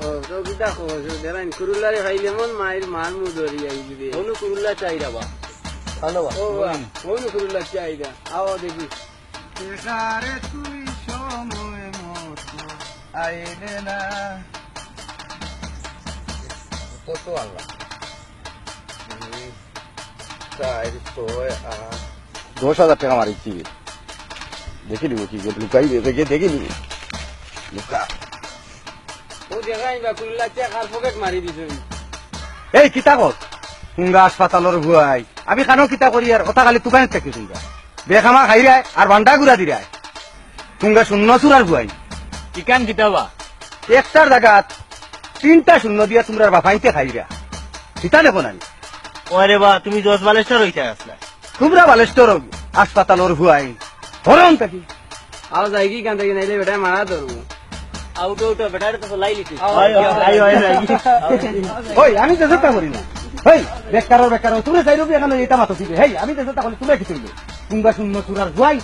খবর দেরাইন মন মায়ের মার মু ধরি আইবি রে অনু কুরুল্লা চাই রাবা ভালো বা। ও কোন কুরুলা চাইদা আও দেখি। এসারে তুই সময় মতো আইলে না। কত আল্লাহ। চাই ছয় আট। দশ হাজার টাকা মারিছি। দেখি নিব কি? লুকাই দেখে দেখি নিব লুকা। দেখাই বা কুরুলা চা পকেট মারি দিছুন এই কিতা কত হুঙ্গা হাসপাতালের ভুয়াই আমি খানো কিতা করি আর কথা খালি তুকানে থাকি হুঙ্গা বেখামা খাই রায় আর বান্ডা গুড়া দি রায় হুঙ্গা শূন্য চুরার ভুয়াই চিকেন কিতাবা? একটার জায়গাত তিনটা শূন্য দিয়া তোমরা বাফাইতে খাই রা কিতা দেখো না ওরে বা তুমি জজ বালেশ্বর হইতে আসলা তোমরা বালেশ্বর হাসপাতালের ভুয়াই হরম থাকি। আও যাই কি কান থেকে নাইলে বেটা মারা ধরবো আউট আউট বেটারে তো লাই লিছি আয়, আয়, আয়, ওই আমি দেশটা করি না। হেই বেকার বেকার তুমি চাই রবি এখানে এটা মাতো দিবে। হেই আমি দেশটা করি তুমি কি তুলবে তোমরা শূন্য চুরার ভুয়াই